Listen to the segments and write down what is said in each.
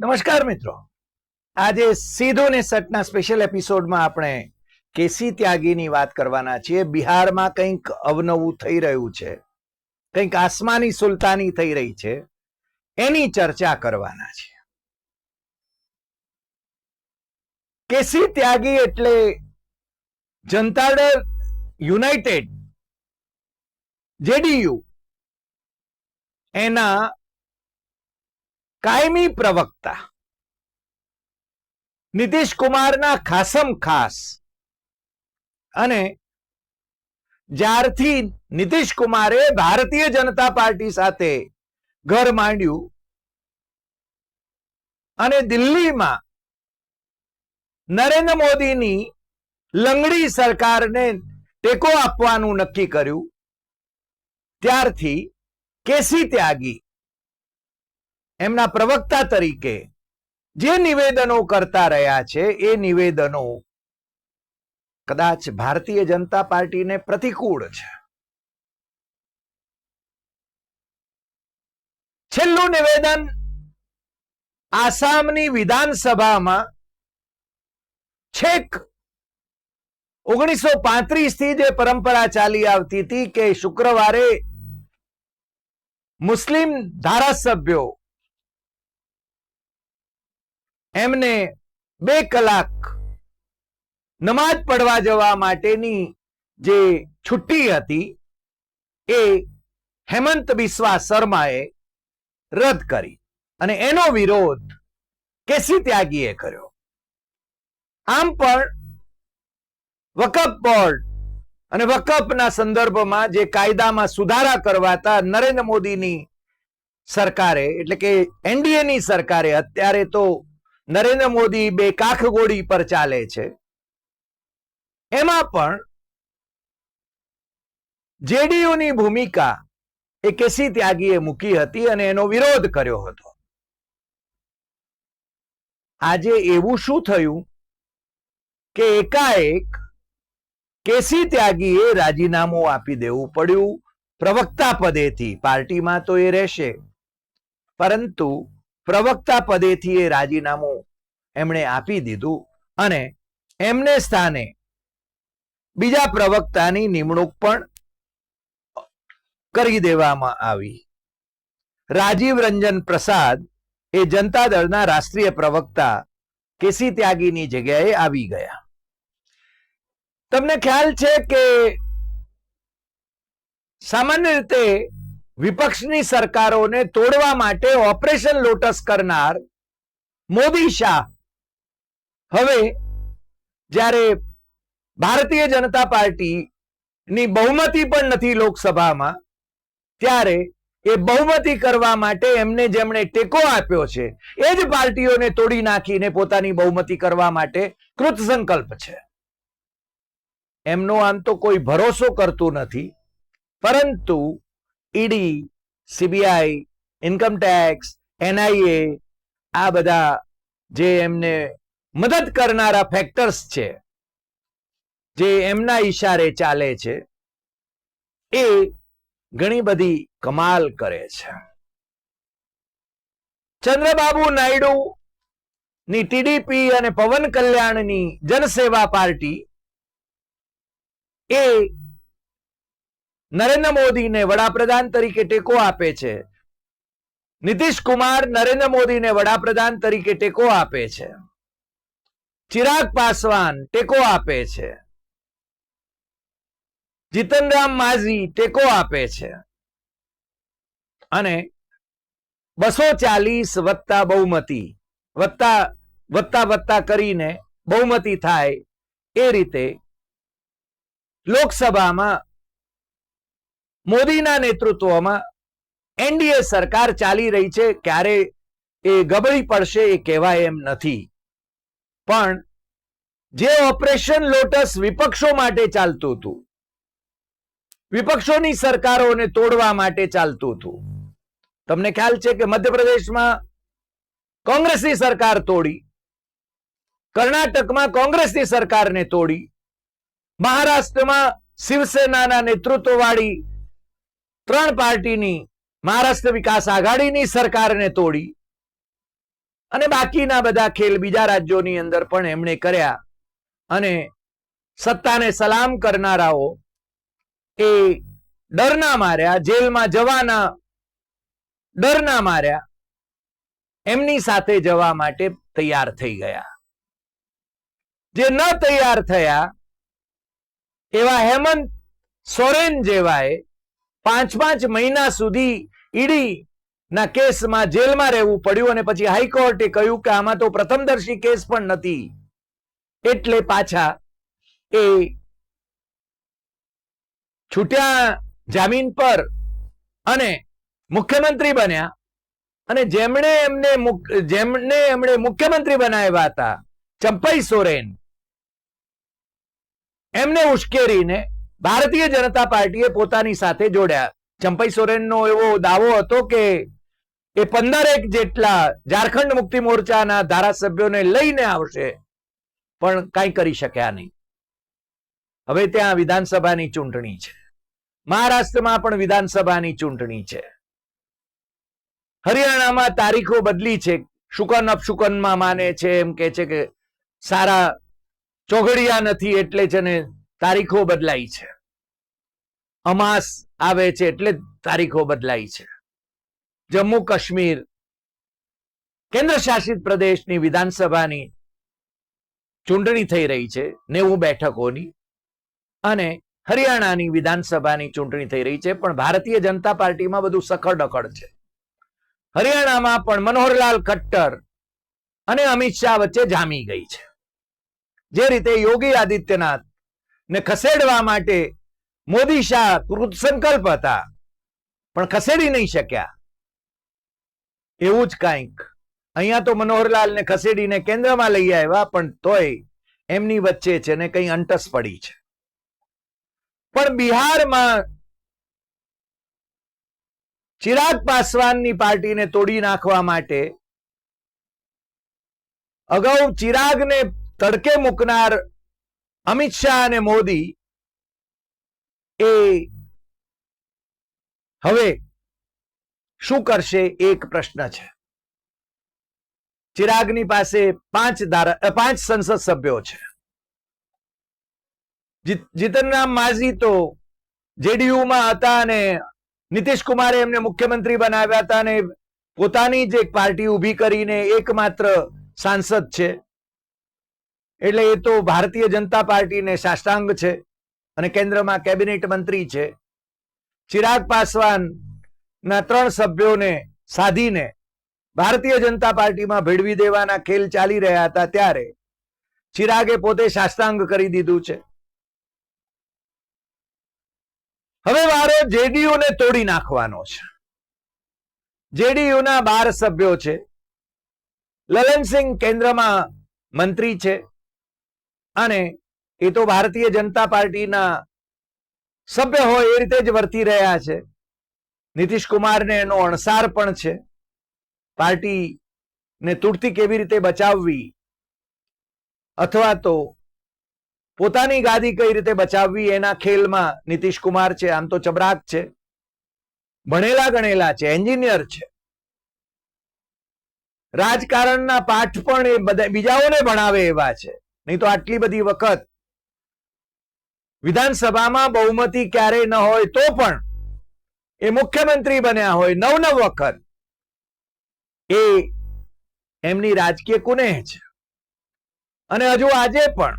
નમસ્કાર મિત્રો. આજે સીધો ને સટના સ્પેશિયલ એપિસોડમાં આપણે કેસી ત્યાગીની વાત કરવાના છીએ. બિહારમાં કંઈક અવનવું થઈ રહ્યું છે. કંઈક આસમાની સુલતાની થઈ રહી છે. એની ચર્ચા કરવાના છે કેસી ત્યાગી એટલે જનતા દળ યુનાઇટેડ, જેડીયુ, એના કાયમી પ્રવક્તા. નીતિશ કુમારના ખાસમ ખાસ. અને જ્યારથી નીતિશ કુમારે ભારતીય જનતા પાર્ટી સાથે ઘર માંડ્યું અને દિલ્હીમાં નરેન્દ્ર મોદીની લંગડી સરકારને ટેકો આપવાનું નક્કી કર્યું, ત્યારથી કેસી ત્યાગી. એમના પ્રવક્તા તરીકે જે નિવેદનો કરતા રહ્યા છે, એ નિવેદનો કદાચ ભારતીય જનતા પાર્ટીને પ્રતિકૂળ છે. છેલ્લું નિવેદન આસામની વિધાનસભામાં છેક ઓગણીસો પાંત્રીસથી જે પરંપરા ચાલી આવતી હતી કે શુક્રવારે મુસ્લિમ ધારાસભ્યો એમને બે કલાક નમાજ પડવા જવા માટેની જે છુટ્ટી હતી એ હેમંત બિસ્વા શર્માએ રદ કરી અને એનો વિરોધ કેસી ત્યાગીએ કર્યો. આમ પણ વકફ બોર્ડ અને વકફના સંદર્ભમાં જે કાયદામાં સુધારા કરવાતા નરેન્દ્ર મોદીની સરકારે, એટલે કે એનડીએની સરકારે અત્યારે તો નરેન્દ્ર મોદી બે કાખગોળી પર ચાલે છે. એમાં પણ જેડીયુની ભૂમિકા એ કેસી ત્યાગીએ મૂકી હતી અને એનો વિરોધ કર્યો હતો. આજે એવું શું થયું કે એકાએક કેસી ત્યાગીએ રાજીનામું આપી દેવું પડ્યું, પ્રવક્તા પદેથી, પાર્ટીમાં તો એ રહેશે, પરંતુ પ્રવક્તા પદેથી એ રાજીનામું એમણે આપી દીધું અને એમને સ્થાને બીજા પ્રવક્તાની નિમણૂક પણ કરી દેવામાં આવી. રાજીવ રંજન પ્રસાદ એ જનતા દળના રાષ્ટ્રીય પ્રવક્તા કેસી ત્યાગીની જગ્યાએ આવી ગયા. તમને ખ્યાલ છે કે સામાન્ય રીતે વિપક્ષની સરકારોને તોડવા માટે ઓપરેશન લોટસ કરનાર મોદી શાહ હવે જ્યારે ભારતીય જનતા પાર્ટી ની બહુમતી પણ નથી લોકસભામાં, ત્યારે એ બહુમતી કરવા માટે એમને જેમણે ટેકો આપ્યો છે, એ જ પાર્ટીઓને તોડી નાખીને પોતાની બહુમતી કરવા માટે કૃત સંકલ્પ છે. એમનો આમ તો કોઈ ભરોસો કરતું નથી, પરંતુ ઈડી, સીબીઆઈ ઇન્કમટેક્સ એનઆઈએ, આ બધા જે એમને મદદ કરનારા ફેક્ટર્સ છે. જે એમના ઈશારે ચાલે છે. એ ઘણી બધી કમાલ કરે છે. ચંદ્રબાબુ નાયડુ ની ટીડીપી અને પવન કલ્યાણની જનસેવા પાર્ટી એ નરેન્દ્ર મોદીને વડાપ્રધાન તરીકે ટેકો આપે છે. નીતિશ કુમાર નરેન્દ્ર મોદીને વડાપ્રધાન તરીકે ટેકો આપે છે. ચિરાગ પાસવાન ટેકો આપે છે. જીતનરામ માઝી ટેકો આપે છે. અને બસો ચાલીસ વત્તા બહુમતી, વત્તા વત્તા વત્તા કરીને બહુમતી થાય એ રીતે લોકસભામાં મોદીના નેતૃત્વમાં એનડીએ સરકાર ચાલી રહી છે. ક્યારે એ ગબડી પડશે એ કહેવાય એમ નથી. પણ જે ઓપરેશન લોટસ વિપક્ષો માટે ચાલતું હતું, વિપક્ષોની સરકારોને તોડવા માટે ચાલતું હતું. તમને ખ્યાલ છે કે મધ્યપ્રદેશમાં કોંગ્રેસની સરકાર તોડી, કર્ણાટકમાં કોંગ્રેસની સરકારને તોડી, મહારાષ્ટ્રમાં શિવસેનાના નેતૃત્વવાળી ત્રણ પાર્ટીની મહારાષ્ટ્ર વિકાસ આઘાડીની સરકારને તોડી અને બાકીના બધા ખેલ બીજા રાજ્યોની અંદર પણ એમણે કર્યા. અને સત્તાને સલામ કરનારાઓ એ ડરના માર્યા, જેલમાં જવાના ડરના માર્યા, એમની સાથે જવા માટે તૈયાર થઈ ગયા. જે ન તૈયાર થયા, એવા હેમંત સોરેન જેવાએ પાંચ પાંચ મહિના સુધી ઈડી ના, કેસમાં જેલમાં રહેવું પડ્યું અને પછી હાઈકોર્ટે કહ્યું કે આમાં તો પ્રથમદર્શી કેસ પણ નથી. એટલે પાછા એ છૂટ્યા જામીન પર અને મુખ્યમંત્રી બન્યા. અને જેમણે એમને જેમને એમણે મુખ્યમંત્રી બનાવ્યા હતા, ચંપઈ સોરેન, એમને ઉશ્કેરીને ભારતીય જનતા પાર્ટીએ પોતાની સાથે જોડ્યા. ચંપઈ સોરેનનો એવો દાવો હતો કે એ પંદરેક જેટલા ઝારખંડ મુક્તિ મોરચાના ધારાસભ્યોને લઈને આવશે, પણ કાંઈ કરી શક્યા નહીં. હવે ત્યાં વિધાનસભાની ચૂંટણી છે. મહારાષ્ટ્રમાં પણ વિધાનસભાની ચૂંટણી છે. હરિયાણામાં તારીખો બદલી છે. શુકન અપશુકનમાં માને છે, એમ કે છે કે સારા ચોઘડિયા નથી એટલે છે ને તારીખો બદલાઈ છે. અમાસ આવે છે એટલે તારીખો બદલાઈ છે. જમ્મુ કાશ્મીર કેન્દ્ર શાસિત પ્રદેશની વિધાનસભાની ચૂંટણી થઈ રહી છે, નેવું બેઠકોની અને હરિયાણાની વિધાનસભાની ચૂંટણી થઈ રહી છે, પણ ભારતીય જનતા પાર્ટીમાં બધું સખડખડ છે. હરિયાણામાં પણ મનોહરલાલ ખટ્ટર અને અમિત શાહ વચ્ચે જામી ગઈ છે. જે રીતે યોગી આદિત્યનાથ ને ખસેડવા માટે મોદી શાહ કૃત સંકલ્પ હતા, પણ ખસેડી નહીં શક્યા. એવું જ કાંઈક. અહીંયા તો મનોહરલાલને ખસેડીને કેન્દ્રમાં લઈ આવ્યા, પણ તોય એમની વચ્ચે છે ને કઈ અંટસ પડી છે. પણ બિહારમાં ચિરાગ પાસવાનની પાર્ટીને તોડી નાખવા માટે અગાઉ ચિરાગને તડકે મૂકનાર અમિત શાહ અને મોદી એ હવે શું કરશે? એક પ્રશ્ન છે. ચિરાગની પાસે પાંચ ધારા પાંચ સંસદ સભ્યો છે. જીતનરામ માઝી તો જેડીયુમાં હતા અને નીતિશ કુમારે એમને મુખ્યમંત્રી બનાવ્યા હતા અને પોતાની જ એક પાર્ટી ઊભી કરીને એકમાત્ર સાંસદ છે. એટલે એ તો ભારતીય જનતા પાર્ટીને સાષ્ટાંગ છે અને કેન્દ્રમાં કેબિનેટ મંત્રી છે. ચિરાગ પાસવાન ના, ત્રણ સભ્યોને સાધીને ભારતીય જનતા પાર્ટીમાં ભેળવી દેવાના ખેલ ચાલી રહ્યા હતા ત્યારે ચિરાગે પોતે શાસ્ત્રાંગ કરી દીધું છે. હવે વારો જેડીયુને તોડી નાખવાનો છે. જેડીયુ ના બાર સભ્યો છે. લલનસિંહ કેન્દ્રમાં મંત્રી છે. અને એ તો ભારતીય જનતા પાર્ટીના સભ્ય હોય એ રીતે જ વર્તી રહ્યા છે. નીતિશ કુમારને એનો અણસાર પણ છે. પાર્ટી ને તૂટતી કેવી રીતે બચાવવી? અથવા તો પોતાની ગાદી કઈ રીતે બચાવવી? એના ખેલમાં નીતિશ કુમાર છે, આમ તો ચબરાક છે. ભણેલા ગણેલા છે, એન્જિનિયર છે. રાજકારણના પાઠ પણ એ બધા, બીજાઓને ભણાવે એવા છે. નહીં તો આટલી બધી વખત વિધાનસભામાં બહુમતી ક્યારેય ન હોય તો પણ એ મુખ્યમંત્રી બન્યા હોય નવ નવ વખત. એ એમની રાજકીય કુનેહ છે. અને હજુ આજે પણ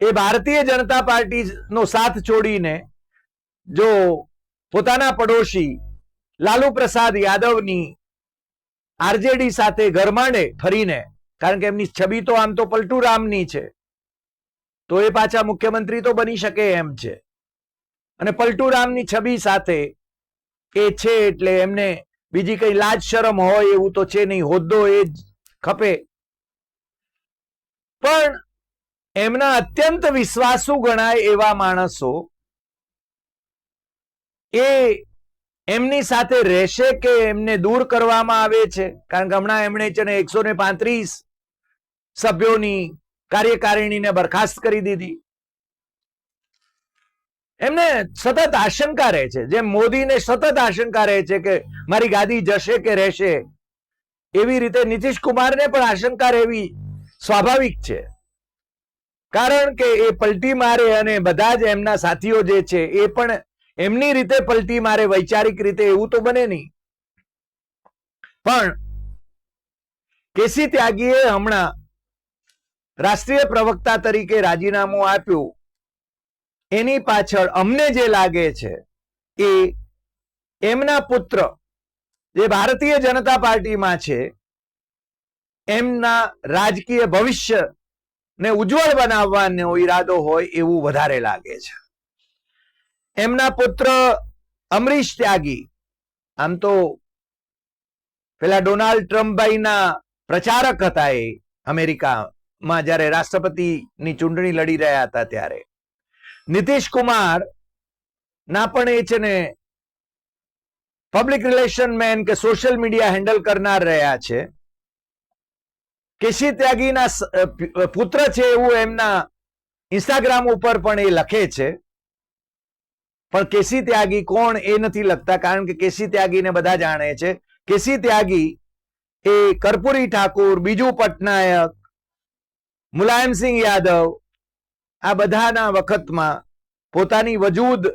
એ ભારતીય જનતા પાર્ટી નો સાથ છોડીને જો પોતાના પડોશી લાલુ પ્રસાદ યાદવની આરજેડી સાથે ગરમાડે ફરીને, કારણ કે એમની છબી તો આમ તો પલટુરામની છે, તો એ પાછા મુખ્યમંત્રી તો બની શકે એમ છે. અને પલટુરામની છબી સાથે એ છે એટલે એમને બીજી કઈ લાજ શરમ હોય એવું તો છે નહીં, હોદ્દો એ જ ખપે. પણ એમના અત્યંત વિશ્વાસુ ગણાય એવા માણસો એ એમની સાથે રહેશે કે એમને દૂર કરવામાં આવે છે? કારણ કે હમણાં એમણે છે ને એકસો ને પાંત્રીસ સભ્યોની કાર્યકારિણીને બરખાસ્ત કરી દીધી. એમને સતત આશંકા રહે છે. જેમ મોદીને સતત આશંકા રહે છે કે મારી ગાદી જશે કે રહેશે, એવી રીતે નીતિશ કુમારને પણ આશંકા રહેવી સ્વાભાવિક છે. કારણ કે એ પલટી મારે અને બધા જ એમના સાથીઓ જે છે, એ પણ એમની રીતે પલટી મારે, વૈચારિક રીતે એવું તો બને નહીં. પણ કેસી ત્યાગીએ હમણાં રાષ્ટ્રીય પ્રવક્તા તરીકે રાજીનામું આપ્યું. એની પાછળ અમને જે લાગે છે એ એમના પુત્ર, જે ભારતીય જનતા પાર્ટીમાં છે, એમના રાજકીય ભવિષ્ય ને ઉજ્જવળ બનાવવાનો ઈરાદો હોય એવું વધારે લાગે છે. એમના પુત્ર અમરીશ ત્યાગી, આમ તો પેલા ડોનાલ્ડ ટ્રમ્પભાઈના પ્રચારક હતા એ અમેરિકામાં જ્યારે રાષ્ટ્રપતિની ચૂંટણી લડી રહ્યા હતા ત્યારે. નીતિશ કુમાર ના પણ એ છે ને પબ્લિક રિલેશન મેન કે સોશિયલ મીડિયા હેન્ડલ કરનાર રહ્યા છે. કેશી ત્યાગીના પુત્ર છે એવું એમના ઇન્સ્ટાગ્રામ ઉપર પણ એ લખે છે. પણ કેસી ત્યાગી કોણ એ નથી લખતા કારણ કે કેસી ત્યાગીને બધા જાણે છે. કેસી ત્યાગી એ કર્પૂરી ઠાકુર, બીજુ પટનાયક મુલાયમસિંહ યાદવ આ બધાના વખતમાં પોતાની વજૂદ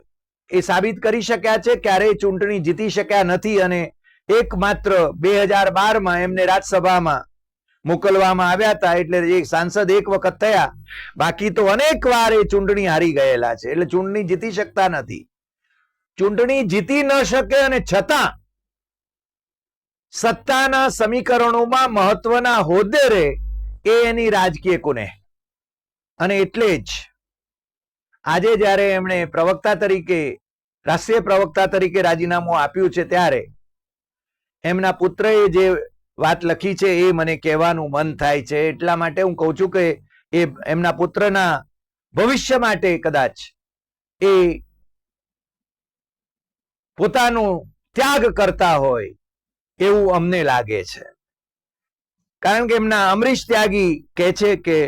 એ સાબિત કરી શક્યા છે, ક્યારેય ચૂંટણી જીતી શક્યા નથી અને એકમાત્ર બે હજાર બારમાં એમને રાજ્યસભામાં મોકલવામાં આવ્યા હતા, એટલે એ સાંસદ એક વખત થયા. બાકી તો અનેક વાર એ ચૂંટણી હારી ગયેલા છે, એટલે ચૂંટણી જીતી શકતા નથી. ચૂંટણી જીતી ન શકે અને છતાં સત્તાના સમીકરણોમાં મહત્વના હોદ્દે રે એ એની રાજકીય કુને અને એટલે જ આજે જ્યારે એમણે પ્રવક્તા તરીકે, રાષ્ટ્રીય પ્રવક્તા તરીકે રાજીનામું આપ્યું છે ત્યારે એમના પુત્રએ જે વાત લખી છે એ મને કહેવાનું મન થાય છે. એટલા માટે હું કહું છું કે એ એમના પુત્રના ભવિષ્ય માટે કદાચ એ પોતાનો ત્યાગ કરતા હોય એવું અમને લાગે છે. કારણ કે એમના અમરીશ ત્યાગી કહે છે કે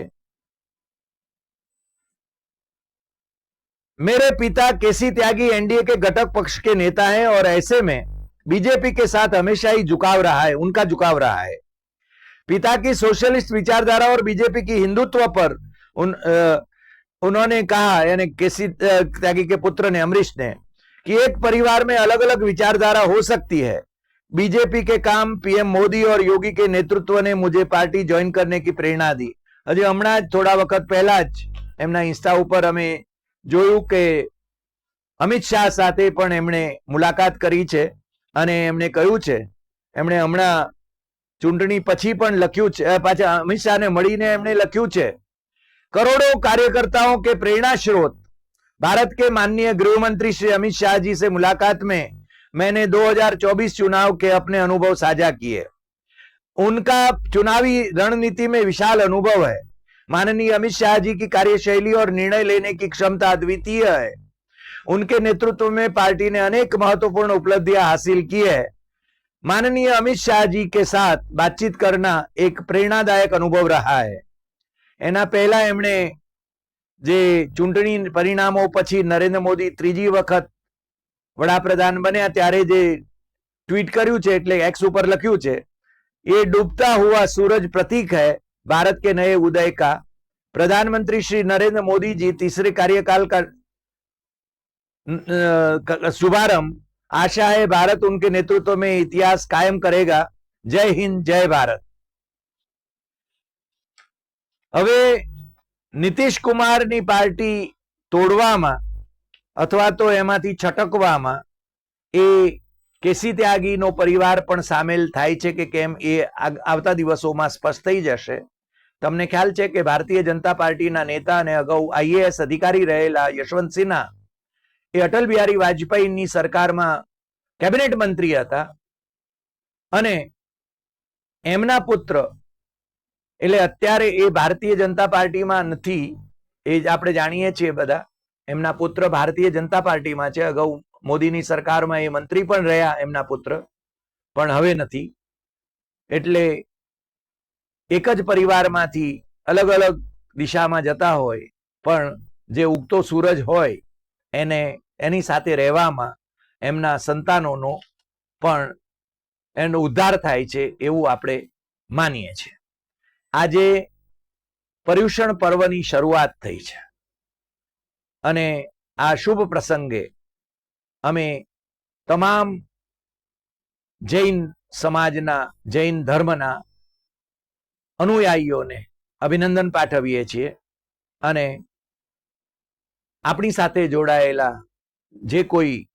मेरे पिता केसी त्यागी एनडीए के घटक पक्ष के नेता हैं और ऐसे में बीजेपी के साथ हमेशा ही झुकाव रहा है उनका झुकाव रहा है पिता की सोशलिस्ट विचारधारा और बीजेपी की हिंदुत्व पर उन अ, उन्होंने कहा यानी केसी अ, त्यागी के पुत्र ने अमरीश ने कि एक परिवार में अलग अलग विचारधारा हो सकती है बीजेपी के काम पीएम मोदी और योगी के नेतृत्व ने मुझे पार्टी ज्वाइन करने की प्रेरणा दी હજી હમણાં જ થોડા વખત પહેલા જ એમના ઇન્સ્ટા ઉપર અમે જોયું કે અમિત શાહ સાથે પણ એમણે મુલાકાત કરી છે અને એમણે કહ્યું છે એમણે હમણાં ચૂંટણી પછી પણ લખ્યું છે અ, પાછા અમિત શાહને મળીને એમણે લખ્યું છે करोड़ों कार्यकर्ताओं के प्रेरणा स्रोत भारत के माननीय गृह मंत्री श्री अमित शाह जी से मुलाकात में मैंने 2024 चुनाव के अपने अनुभव साझा किए उनका चुनावी रणनीति में विशाल अनुभव है माननीय अमित शाह जी की कार्यशैली और निर्णय लेने की क्षमता अद्वितीय है उनके नेतृत्व में पार्टी ने अनेक महत्वपूर्ण उपलब्धियां हासिल की है माननीय अमित शाह जी के साथ बातचीत करना एक प्रेरणादायक अनुभव रहा है એના પહેલા એમણે જે ચૂંટણી પરિણામો પછી નરેન્દ્ર મોદી ત્રીજી વખત વડાપ્રધાન બન્યા ત્યારે જે ટ્વીટ કર્યું છે એટલે એક્સ ઉપર લખ્યું છે ये डूबता हुआ सूरज प्रतीक है भारत के नए उदय का प्रधानमंत्री श्री नरेंद्र मोदी जी तीसरे कार्यकाल का अ, क- शुभारंभ आशा है भारत उनके नेतृत्व में इतिहास कायम करेगा जय हिंद जय भारत હવે નીતિશ કુમારની પાર્ટી તોડવામાં અથવા તો એમાંથી છટકવામાં એ કેસી ત્યાગીનો પરિવાર પણ સામેલ થાય છે કે કેમ એ આગ- આવતા દિવસોમાં સ્પષ્ટ થઈ જશે તમને ખ્યાલ છે કે ભારતીય જનતા પાર્ટીના નેતા અને અગાઉ આઈએએસ અધિકારી રહેલા યશવંત સિન્હા એ અટલ બિહારી વાજપેયીની સરકારમાં કેબિનેટ મંત્રી હતા અને એમના પુત્ર, એટલે અત્યારે એ ભારતીય જનતા પાર્ટીમાં નથી, એ જ આપણે જાણીએ છીએ બધા, એમના પુત્ર ભારતીય જનતા પાર્ટીમાં છે, અગાઉ મોદીની સરકારમાં એ મંત્રી પણ રહ્યા એમના પુત્ર, પણ હવે નથી. એટલે એક જ પરિવારમાંથી અલગ અલગ દિશામાં જતા હોય, પણ જે ઉગતો સૂરજ હોય, એને એની સાથે રહેવામાં એમના સંતાનોનો પણ એનો ઉદ્ધાર થાય છે એવું આપણે માનીએ છીએ. આજે પર્યુષણ પર્વની શરૂઆત થઈ છે. અને આ શુભ પ્રસંગે અમે તમામ જૈન સમાજના, જૈન ધર્મના અનુયાયીઓને અભિનંદન પાઠવીએ છીએ અને આપણી સાથે જોડાયેલા જે કોઈ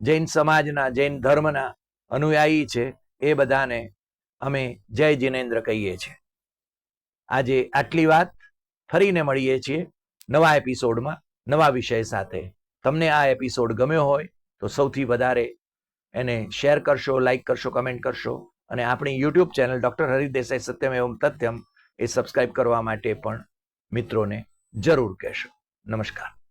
જૈન સમાજના, જૈન ધર્મના અનુયાયી છે, એ બધાને અમે જય જિનેન્દ્ર કહીએ છીએ. આજે આટલી વાત ફરીને મળીએ છીએ નવા એપિસોડમાં, નવા વિષય સાથે. તમને આ એપિસોડ ગમ્યો હોય તો સૌથી વધારે એને શેર કરશો, લાઈક કરશો, કમેન્ટ કરશો. અને આપણી યુટ્યુબ ચેનલ ડૉક્ટર હરિદેસાઈ સત્યમ એવમ તથ્યમ એ સબસ્ક્રાઇબ કરવા માટે પણ મિત્રોને જરૂર કહેશો. નમસ્કાર.